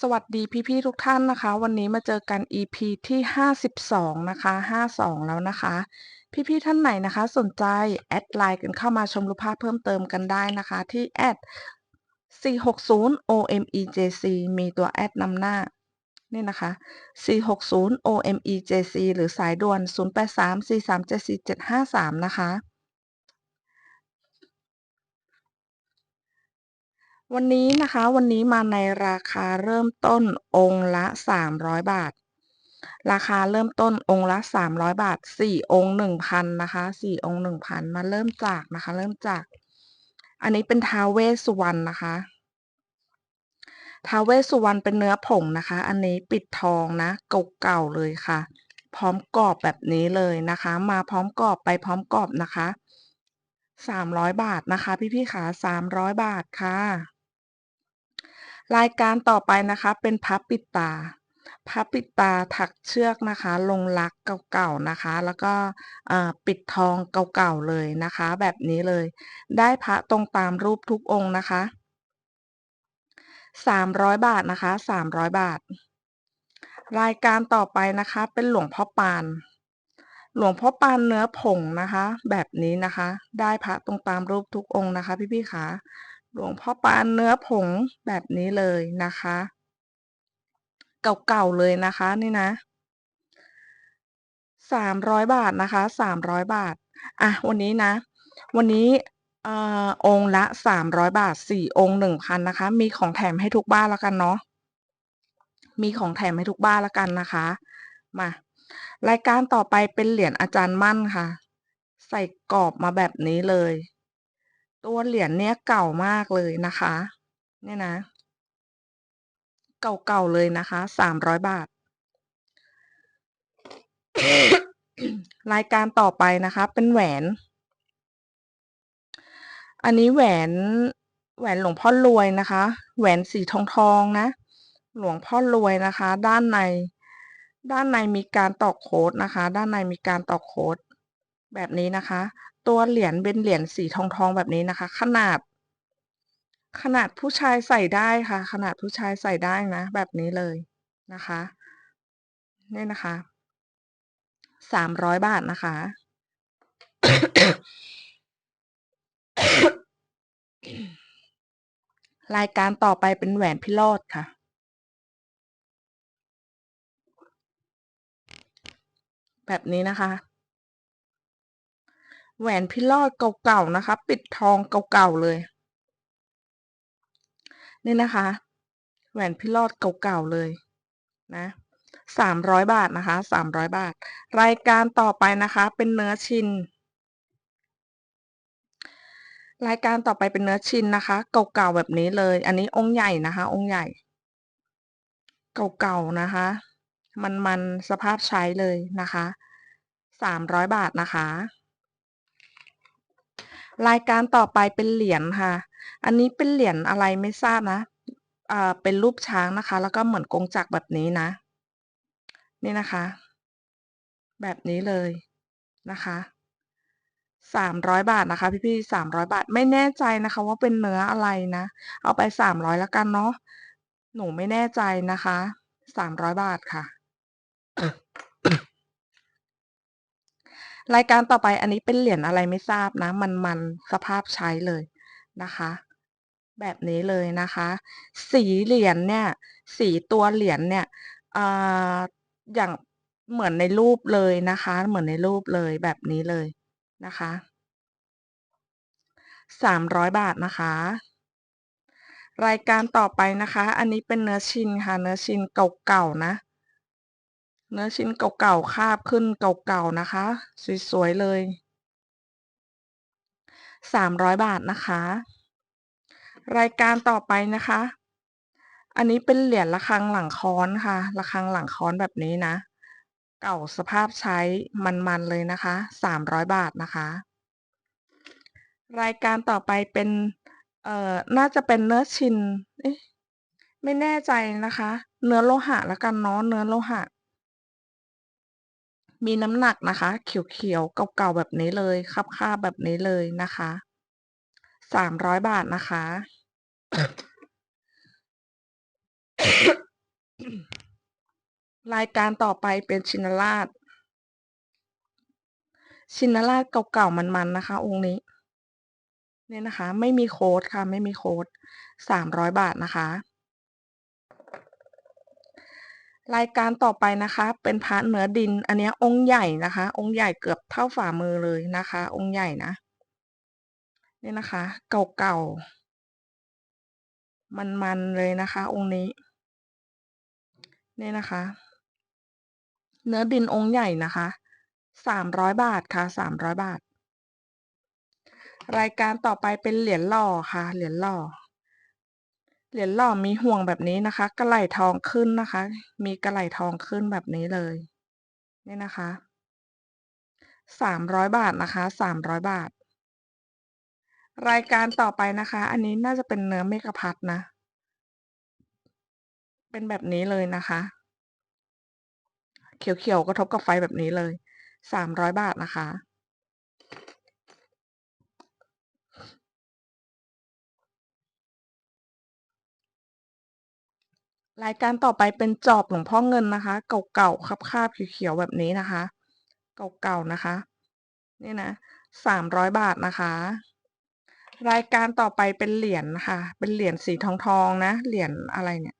สวัสดีพี่ๆทุกท่านนะคะ วันนี้มาเจอกัน EP ที่ 52 นะคะ 52 แล้วนะคะ พี่ๆท่านไหนนะคะ สนใจแอดไลน์กันเข้ามาชมรูปภาพเพิ่มเติมกันได้นะคะที่แอด460 OMEJC มีตัวแอดนำหน้านี่นะคะ 460 OMEJC หรือสายด่วน 0834374753 นะคะ วันนี้นะคะ วันนี้มาในราคาเริ่มต้นองค์ละ 300 บาท ราคาเริ่มต้นองค์ละ 300 บาท 4 องค์ 1,000 นะคะ 4 องค์ 1,000 มาเริ่มจากนะคะ เริ่มจาก อันนี้เป็นท้าวเวสสุวรรณนะคะท้าวเวสสุวรรณเป็นเนื้อผงนะคะ อันนี้ปิดทองนะ เก่าๆเลยค่ะ พร้อมกรอบแบบนี้เลยนะคะ มาพร้อมกรอบไปพร้อมกรอบนะคะ 300 บาทนะคะ พี่ๆขา300 บาทค่ะ รายการต่อไปนะคะ เป็นพับปิดตาพับปิดตาถักเชือกนะคะ ลงลักเก่าๆนะคะ แล้วก็ปิดทองเก่าๆเลยนะคะ แบบนี้เลย ได้พระตรงตามรูปทุกองค์นะคะ300 บาทนะคะ 300 บาท รายการต่อไปนะคะ เป็นหลวงพ่อปาน หลวงพ่อปานเนื้อผงนะคะ แบบนี้นะคะ ได้พระตรงตามรูปทุกองค์นะคะ พี่ๆขา หลวงพ่อปานเนื้อผงแบบนี้เลยนะคะ เก่าๆเลยนะคะนี่นะ300บาทนะคะ300บาท อะ วันนี้นะ วันนี้ออองค์ละ300บาท4องค์1,000นะคะ มีของแถมให้ทุกบ้านแล้วกันเนาะมีของแถมให้ทุกบ้านแล้วกันนะคะ มารายการต่อไปเป็นเหรียญอาจารย์มั่นค่ะ ใส่กรอบมาแบบนี้เลย ตัวเหรียญเนี้ยเก่ามากเลยนะคะ เนี่ยนะ เก่าๆเลยนะคะ300บาท รายการต่อไปนะคะ เป็นแหวน อันนี้แหวนแหวนหลวงพ่อรวยนะคะ แหวนสีทองทองนะ หลวงพ่อรวยนะคะ ด้านใน ด้านในมีการตอกโค้ดนะคะ ด้านในมีการตอกโค้ดแบบนี้นะคะ ตัวเหรียญเป็นเหรียญสีทองทองแบบนี้นะคะ ขนาด ขนาดผู้ชายใส่ได้ค่ะ ขนาดผู้ชายใส่ได้นะ แบบนี้เลยนะคะนี่นะคะ300บาทนะคะ รายการต่อไปเป็นแหวนพิโรธค่ะ แบบนี้นะคะ แหวนพิโรธเก่าๆนะคะ ปิดทองเก่าๆเลย นี่นะคะ แหวนพิโรธเก่าๆเลยนะ300บาทนะคะ300บาท รายการต่อไปนะคะ เป็นเนื้อชินรายการต่อไปเป็นเนื้อชินนะคะเก่าๆแบบนี้เลย อันนี้องค์ใหญ่นะคะ องค์ใหญ่ เก่าๆนะคะ มันๆสภาพใช้เลยนะคะ300บาทนะคะ รายการต่อไปเป็นเหรียญค่ะ อันนี้เป็นเหรียญอะไรไม่ทราบนะอ่าเป็นรูปช้างนะคะ แล้วก็เหมือนกงจักรแบบนี้นะ นี่นะคะ แบบนี้เลยนะคะ300บาทนะคะพี่ๆ300บาท ไม่แน่ใจนะคะ ว่าเป็นเนื้ออะไรนะ เอาไป300แล้วกันเนาะหนูไม่แน่ใจนะคะ300บาทค่ะ รายการต่อไปอันนี้เป็นเหรียญอะไรไม่ทราบนะ มันๆสภาพใช้เลยนะคะ แบบนี้เลยนะคะ สีเหรียญเนี่ย สีตัวเหรียญเนี่ยออย่างเหมือนในรูปเลยนะคะ เหมือนในรูปเลยแบบนี้เลยนะคะ300บาทนะคะ รายการต่อไปนะคะ อันนี้เป็นเนื้อชินค่ะ เนื้อชินเก่าๆนะ เนื้อชิ้นเก่าๆคาบขึ้นเก่าๆนะคะ สวยๆเลย300 บาทนะคะ รายการต่อไปนะคะ อันนี้เป็นเหรียญระฆังหลังค้อนค่ะระฆังหลังค้อนแบบนี้นะ เก่าสภาพใช้มันๆเลยนะคะ300 บาทนะคะ รายการต่อไปเป็นเอ่อน่าจะเป็นเนื้อชินเอ๊ะไม่แน่ใจนะคะ เนื้อโลหะแล้วกันเนาะเนื้อโลหะ มีน้ำหนักนะคะ เขียวๆเก่าๆแบบนี้เลยคาบๆแบบนี้เลยนะคะ300บาทนะคะ รายการต่อไปเป็นชินราช ชินราชเก่าๆมันๆนะคะ องค์นี้ เนี่ยนะคะ ไม่มีโค้ดค่ะ ไม่มีโค้ด300บาทนะคะ รายการต่อไปนะคะ เป็นพระเหนือดิน อันนี้องค์ใหญ่นะคะ องค์ใหญ่เกือบเท่าฝ่ามือเลยนะคะ องค์ใหญ่นะเนี่ยนะคะ เก่าๆมันๆเลยนะคะ องค์นี้เนี่ยนะคะ เนื้อดินองค์ใหญ่นะคะ300บาทค่ะ300บาท รายการต่อไปเป็นเหรียญหล่อค่ะ เหรียญหล่อ เหรียญหล่อมีห่วงแบบนี้นะคะ กระไหลทองขึ้นนะคะ มีกระไหลทองขึ้นแบบนี้เลยเนี่ยนะคะ300บาทนะคะ300บาท รายการต่อไปนะคะ อันนี้น่าจะเป็นเนื้อเมกะพัดนะ เป็นแบบนี้เลยนะคะ เขียวๆกระทบกับไฟแบบนี้เลย300บาทนะคะ รายการต่อไปเป็นจอบหลวงพ่อเงินนะคะ เก่าๆคาบๆเขียวๆแบบนี้นะคะ เก่าๆนะคะ นี่นะ300บาทนะคะ รายการต่อไปเป็นเหรียญนะคะ เป็นเหรียญสีทองๆนะ เหรียญอะไรเนี่ย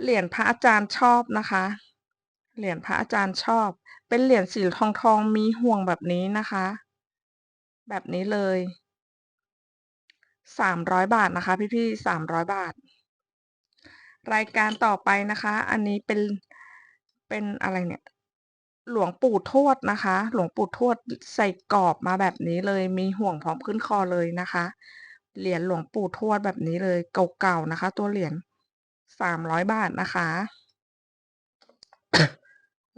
เหรียญพระอาจารย์ชอบนะคะ เหรียญพระอาจารย์ชอบ เป็นเหรียญสีทองๆมีห่วงแบบนี้นะคะ แบบนี้เลย300บาทนะคะ พี่ๆ300บาท รายการต่อไปนะคะ อันนี้เป็นเป็นอะไรเนี่ย หลวงปู่ทวดนะคะ หลวงปู่ทวดใส่กรอบมาแบบนี้เลยมีห่วงพร้อมขึ้นคอเลยนะคะ เหรียญหลวงปู่ทวดแบบนี้เลยเก่าๆนะคะ ตัวเหรียญ300บาทนะคะ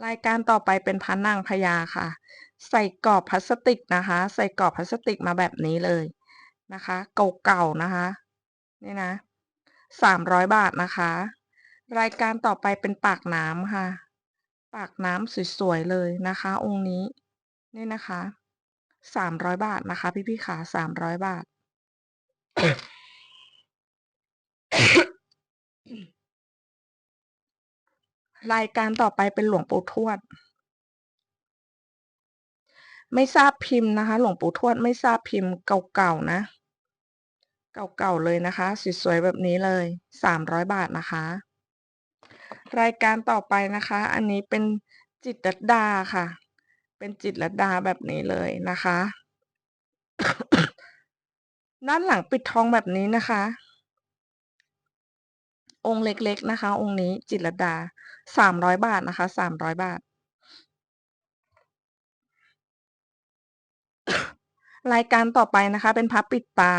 รายการต่อไปเป็นพระนางพญาค่ะ ใส่กรอบพลาสติกนะคะ ใส่กรอบพลาสติกมาแบบนี้เลยนะคะ เก่าๆนะคะ นี่นะ 300 บาทนะคะ รายการต่อไปเป็นปากน้ำค่ะ ปากน้ำสวยๆเลยนะคะ องค์นี้นี่นะคะ 300 บาทนะคะ พี่ๆขา300 บาท รายการต่อไปเป็นหลวงปู่ทวด ไม่ทราบพิมพ์นะคะ หลวงปู่ทวดไม่ทราบพิมพ์เก่าๆนะ เก่าๆเลยนะคะ สวยๆแบบนี้เลย 300 บาทนะคะ รายการต่อไปนะคะ อันนี้เป็นจิตรดาค่ะ เป็นจิตรดาแบบนี้เลยนะคะ ด้านหลังปิดทองแบบนี้นะคะ องค์เล็กๆนะคะ องค์นี้จิตรดา 300 บาทนะคะ 300 บาทรายการต่อไปนะคะ เป็นพระปิดตา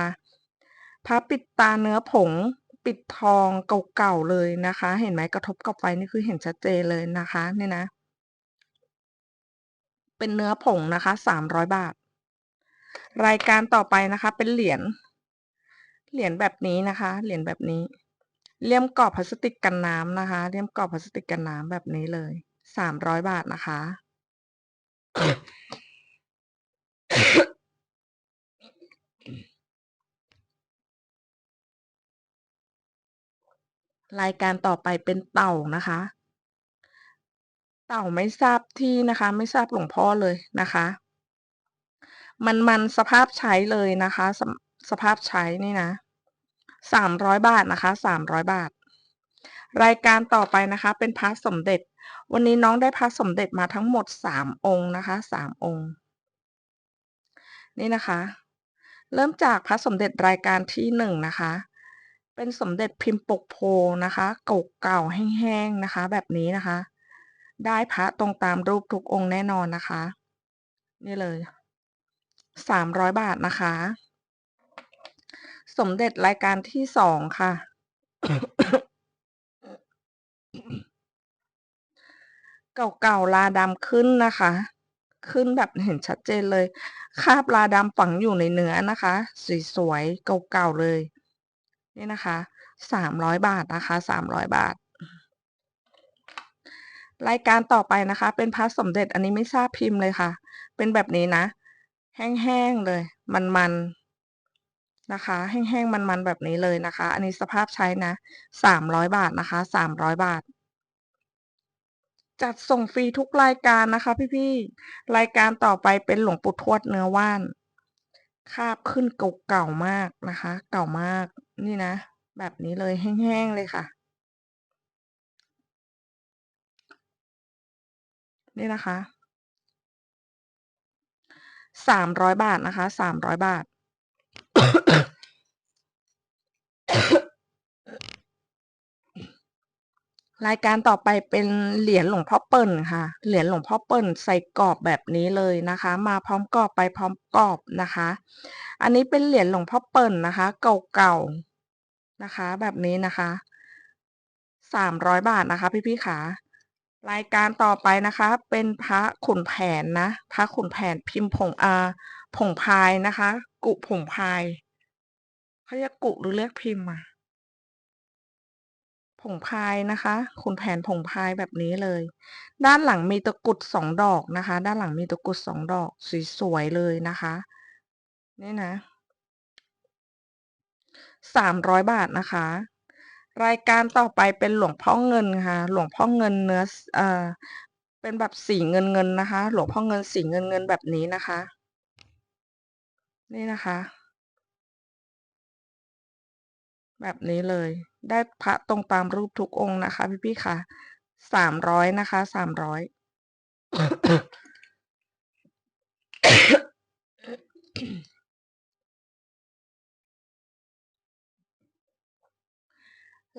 พระปิดตาเนื้อผงปิดทองเก่าๆเลยนะคะ เห็นไหมกระทบกับไฟนี่คือเห็นชัดเจนเลยนะคะเนี่ยนะ เป็นเนื้อผงนะคะ300บาท รายการต่อไปนะคะ เป็นเหรียญเหรียญแบบนี้นะคะ เหรียญแบบนี้ เลี่ยมกรอบพลาสติกกันน้ำนะคะ เลี่ยมกรอบพลาสติกกันน้ำแบบนี้เลย300บาทนะคะ รายการต่อไปเป็นเต่านะคะ เต่าไม่ทราบที่นะคะ ไม่ทราบหลวงพ่อเลยนะคะ มันมันสภาพใช้เลยนะคะสสภาพใช้นี่นะ300บาทนะคะ300บาท รายการต่อไปนะคะ เป็นพระสมเด็จ วันนี้น้องได้พระสมเด็จมาทั้งหมด3องค์นะคะ3องค์ นี่นะคะ เริ่มจากพระสมเด็จรายการที่1นะคะ เป็นสมเด็จพิมพ์ปกโพนะคะเก่าๆแห้งๆนะคะ แบบนี้นะคะ ได้พระตรงตามรูปทุกองค์แน่นอนนะคะ นี่เลย300บาทนะคะ สมเด็จรายการที่2ค่ะ เก่าๆลาดำขึ้นนะคะ ขึ้นแบบเห็นชัดเจนเลย คาบลาดำฝังอยู่ในเนื้อนะคะ สวยๆเก่าๆเลย นี่นะคะ300บาทนะคะ300บาท รายการต่อไปนะคะ เป็นพระสมเด็จอันนี้ไม่ทราบพิมพ์เลยค่ะ เป็นแบบนี้นะ แห้งๆเลย มันๆนะคะ แห้งๆมันๆแบบนี้เลยนะคะ อันนี้สภาพใช้นะ300บาทนะคะ300บาทจัดส่งฟรีทุกรายการนะคะ พี่ๆ รายการต่อไปเป็นหลวงปู่ทวดเนื้อว่าน คาบขึ้นเก่าๆมากนะคะ เก่ามาก นี่นะ แบบนี้เลยแห้งๆเลยค่ะ นี่นะคะสามร้อยบาทนะคะสามร้อยบาท รายการต่อไปเป็นเหรียญหลวงพ่อเปิ่นค่ะ เหรียญหลวงพ่อเปิ่นใส่กรอบแบบนี้เลยนะคะ มาพร้อมกรอบไปพร้อมกรอบนะคะ อันนี้เป็นเหรียญหลวงพ่อเปิ่นนะคะ เก่าๆนะคะ แบบนี้นะคะสามร้อยบาทนะคะ พี่ๆค่ะรายการต่อไปนะคะ เป็นพระขุนแผนนะ พระขุนแผนพิมพ์ผงอาผงพายนะคะ กุผงพายเขาเรียกกุหรือเรียกพิมพ์อะ ผงพายนะคะขุนแผนผงพายแบบนี้เลย ด้านหลังมีตะกุดสองดอกนะคะ ด้านหลังมีตะกุดสองดอกสวยๆเลยนะคะ นี่นะสามร้อยบาทนะคะ รายการต่อไปเป็นหลวงพ่อเงินค่ะ หลวงพ่อเงินเนื้อเอ่อเป็นแบบสีเงินเงินนะคะ หลวงพ่อเงินสีเงินเงินแบบนี้นะคะ นี่นะคะ แบบนี้เลย ได้พระตรงตามรูปทุกองค์นะคะ พี่ๆค่ะสามร้อยนะคะสามร้อย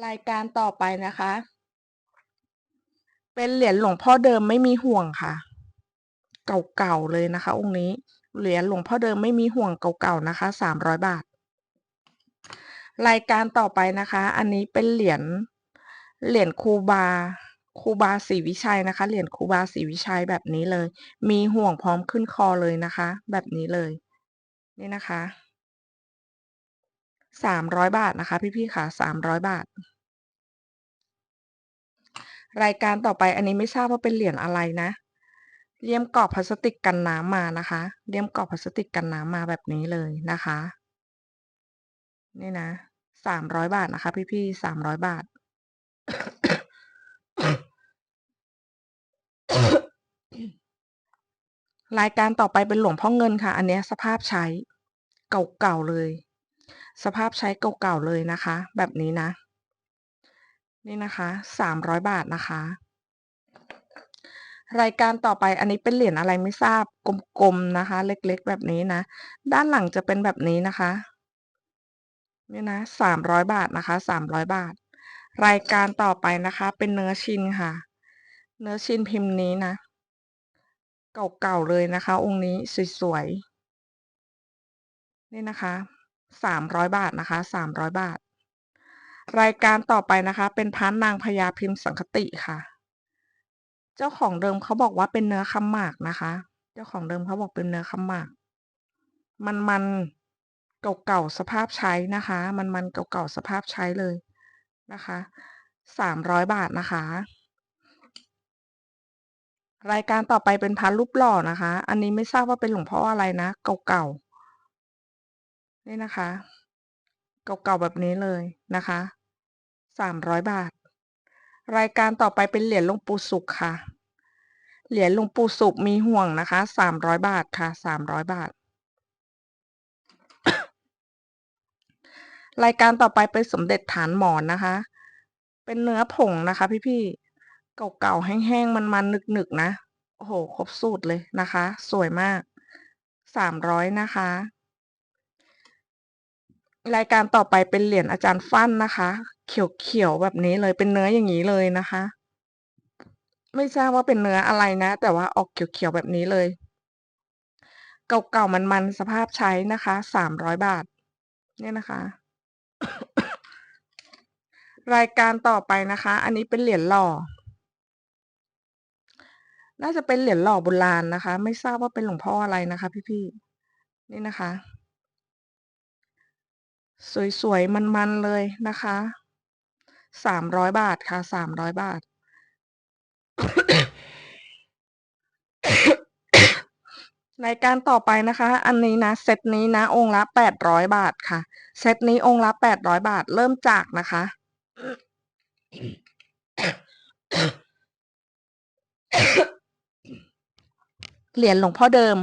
รายการต่อไปนะคะ เป็นเหรียญหลวงพ่อเดิมไม่มีห่วงค่ะ เก่าๆเลยนะคะ องค์นี้ เหรียญหลวงพ่อเดิมไม่มีห่วงเก่าๆนะคะสามร้อยบาท รายการต่อไปนะคะ อันนี้เป็นเหรียญเหรียญคูบาคูบาศรีวิชัยนะคะ เหรียญคูบาศรีวิชัยแบบนี้เลย มีห่วงพร้อมขึ้นคอเลยนะคะ แบบนี้เลย นี่นะคะสามร้อยบาทนะคะ พี่ๆค่ะสามร้อยบาท รายการต่อไปอันนี้ไม่ทราบว่าเป็นเหรียญอะไรนะเลี่ยมกรอบพลาสติกกันน้ำมานะคะเลี่ยมกรอบพลาสติกกันน้ำมาแบบนี้เลยนะคะ นี่นะสามร้อยบาทนะคะ พี่ๆสามร้อยบาท รายการต่อไปเป็นหลวงพ่อเงินค่ะ อันเนี้ยสภาพใช้เก่าๆเลย สภาพใช้เก่าๆเลยนะคะ แบบนี้นะ นี่นะคะสามร้อยบาทนะคะ รายการต่อไปอันนี้เป็นเหรียญอะไรไม่ทราบกลมๆนะคะ เล็กๆแบบนี้นะ ด้านหลังจะเป็นแบบนี้นะคะ นี่นะสามร้อยบาทนะคะสามร้อยบาท รายการต่อไปนะคะ เป็นเนื้อชิ้นค่ะ เนื้อชิ้นพิมพ์นี้นะ เก่าๆเลยนะคะ องค์นี้สวยๆนี่นะคะสามร้อยบาทนะคะสามร้อยบาท รายการต่อไปนะคะ เป็นพันนางพญาพิมพ์สังคติค่ะ เจ้าของเดิมเขาบอกว่าเป็นเนื้อคำหมากนะคะ เจ้าของเดิมเขาบอกเป็นเนื้อคำหมาก มันมัน เก่าๆสภาพใช้นะคะ มันมันเก่าๆสภาพใช้เลยนะคะสามร้อยบาทนะคะ รายการต่อไปเป็นพันรูปหล่อนะคะ อันนี้ไม่ทราบว่าเป็นหลวงพ่ออะไรนะ เก่าๆนี่นะคะ เก่าๆแบบนี้เลยนะคะสามร้อยบาท รายการต่อไปเป็นเหรียญหลวงปู่สุขค่ะ เหรียญหลวงปู่สุขมีห่วงนะคะสามร้อยบาทค่ะสามร้อยบาท รายการต่อไปเป็นสมเด็จฐานหมอนนะคะ เป็นเนื้อผงนะคะ พี่ๆ เก่าๆ แห้งๆ มันๆ หนึกๆ นะ โอ้โห ครบสูตรเลยนะคะ สวยมาก สามร้อยนะคะ รายการต่อไปเป็นเหรียญอาจารย์ฟั่นนะคะ เขียวๆ แบบนี้เลย เป็นเนื้ออย่างนี้เลยนะคะ ไม่ทราบว่าเป็นเนื้ออะไรนะ แต่ว่าออกเขียวๆ แบบนี้เลย เก่าๆ มันๆ สภาพใช้นะคะ สามร้อยบาท เนี่ยนะคะ รายการต่อไปนะคะ อันนี้เป็นเหรียญหล่อ น่าจะเป็นเหรียญหล่อโบราณนะคะ ไม่ทราบว่าเป็นหลวงพ่ออะไรนะคะ พี่ๆ นี่นะคะ สวยๆ มันๆ เลยนะคะสามร้อยบาทค่ะสามร้อยบาท รายการต่อไปนะคะ อันนี้นะเซตนี้นะ องค์ละแปดร้อยบาทค่ะ เซตนี้องค์ละแปดร้อยบาทเริ่มจากนะคะ เหรียญหลวงพ่อเดิม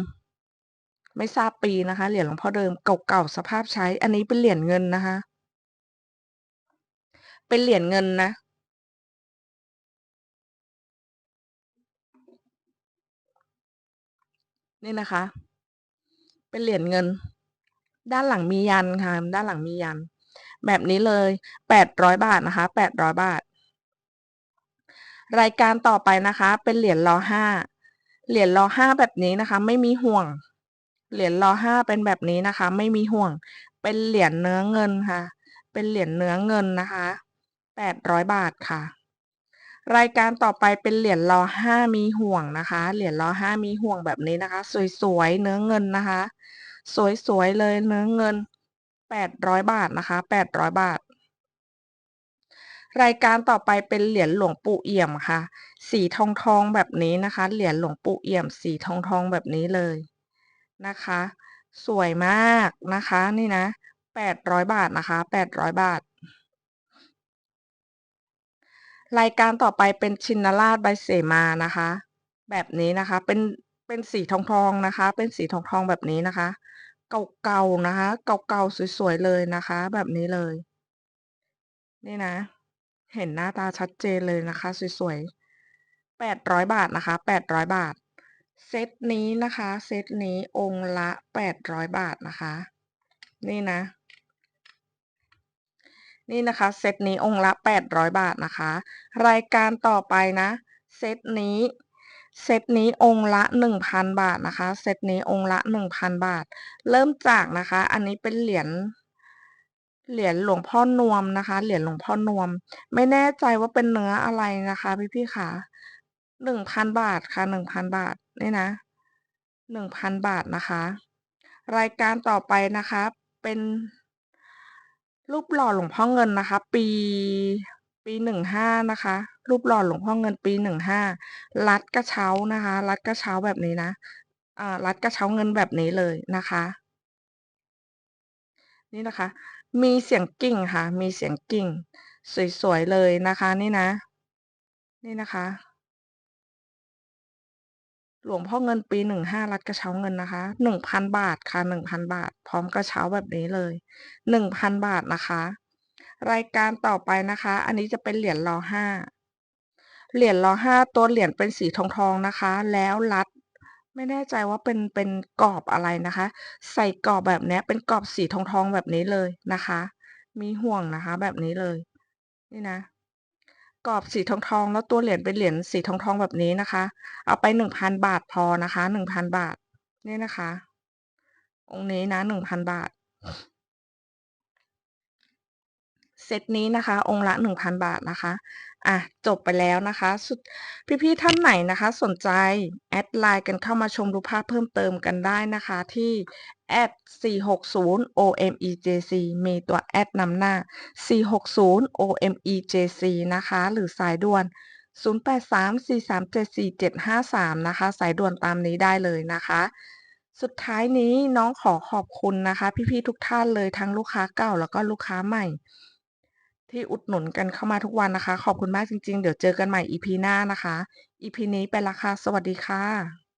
ไม่ทราบปีนะคะ เหรียญหลวงพ่อเดิมเก่าๆสภาพใช้ อันนี้เป็นเหรียญเงินนะคะ เป็นเหรียญเงินนะ นี่นะคะ เป็นเหรียญเงิน ด้านหลังมียันค่ะ ด้านหลังมียัน แบบนี้เลยแปดร้อยบาทนะคะแปดร้อยบาท รายการต่อไปนะคะ เป็นเหรียญรอห้าเหรียญรอห้าแบบนี้นะคะ ไม่มีห่วง เหรียญรอห้าเป็นแบบนี้นะคะ ไม่มีห่วง เป็นเหรียญเนื้อเงินค่ะ เป็นเหรียญเนื้อเงินนะคะแปดร้อยบาทค่ะ รายการต่อไปเป็นเหรียญรอห้ามีห่วงนะคะ เหรียญรอห้ามีห่วงแบบนี้นะคะ สวยๆ เนื้อเงินนะคะ สวยๆ เลยเนื้อเงินแปดร้อยบาทนะคะแปดร้อยบาท รายการต่อไปเป็นเหรียญหลวงปู่เอี่ยมค่ะ สีทองทองแบบนี้นะคะ เหรียญหลวงปู่เอี่ยม สีทองทองแบบนี้เลยนะคะ สวยมากนะคะ นี่นะแปดร้อยบาทนะคะแปดร้อยบาท รายการต่อไปเป็นชินราชใบเสมานะคะ แบบนี้นะคะ เป็นเป็นสีทองทองนะคะ เป็นสีทองทองแบบนี้นะคะ เก่าๆนะคะ เก่าๆสวยๆเลยนะคะ แบบนี้เลย นี่นะ เห็นหน้าตาชัดเจนเลยนะคะ สวยๆแปดร้อยบาทนะคะแปดร้อยบาท เซตนี้นะคะ เซตนี้องค์ละแปดร้อยบาทนะคะ นี่นะ นี่นะคะเซตนี้องค์ละแปดร้อยบาทนะคะ รายการต่อไปนะเซตนี้เซตนี้องค์ละหนึ่งพันบาทนะคะ เซตนี้องค์ละหนึ่งพันบาท เริ่มจากนะคะ อันนี้เป็นเหรียญเหรียญหลวงพ่อนวมนะคะ เหรียญหลวงพ่อนวม ไม่แน่ใจว่าเป็นเนื้ออะไรนะคะ พี่ๆค่ะหนึ่งพันบาทค่ะหนึ่งพันบาทนี่นะหนึ่งพันบาทนะคะ รายการต่อไปนะคะ เป็น รูปหล่อหลวงพ่อเงินนะคะ ปีปีหนึ่งห้านะคะ รูปหล่อหลวงพ่อเงินปีหนึ่งห้ารัดกระเช้านะคะ รัดกระเช้าแบบนี้นะอ่ารัดกระเช้าเงินแบบนี้เลยนะคะ นี่นะคะ มีเสียงกิ่งค่ะ มีเสียงกิ่ง สวยๆเลยนะคะ นี่นะ นี่นะคะ หลวงพ่อเงินปีหนึ่งห้ารัดกระเช้าเงินนะคะหนึ่งพันบาทค่ะหนึ่งพันบาท พร้อมกระเช้าแบบนี้เลยหนึ่งพันบาทนะคะ รายการต่อไปนะคะ อันนี้จะเป็นเหรียญรอห้าเหรียญรอห้าตัวเหรียญเป็นสีทองทองนะคะ แล้วรัด ไม่แน่ใจว่าเป็นเป็นกรอบอะไรนะคะ ใส่กรอบแบบนี้เป็นกรอบสีทองทองแบบนี้เลยนะคะ มีห่วงนะคะ แบบนี้เลย นี่นะ กรอบสีทองทองแล้วตัวเหรียญเป็นเหรียญสีทองทองแบบนี้นะคะ เอาไปหนึ่งพันบาทพอนะคะหนึ่งพันบาทนี่นะคะ องค์นี้นะหนึ่งพันบาท ซตนี้นะคะ องค์ละหนึ่งพันบาทนะคะอะจบไปแล้วนะคะสุดพี่ๆท่านไหนนะคะ สนใจแอดไลน์กันเข้ามาชมรูปภาพเพิ่มเติมกันได้นะคะที่แอด460 OMEJC มีตัวแอดนำหน้า 460 OMEJC นะคะ หรือสายด่วน 0834374753 นะคะ สายด่วนตามนี้ได้เลยนะคะ สุดท้ายนี้น้องขอขอบคุณนะคะ พี่ๆทุกท่านเลยทั้งลูกค้าเก่าแล้วก็ลูกค้าใหม่ ที่อุดหนุนกันเข้ามาทุกวันนะคะ ขอบคุณมากจริง ๆ เดี๋ยวเจอกันใหม่ EP หน้านะคะ EP นี้ไปละค่ะ สวัสดีค่ะ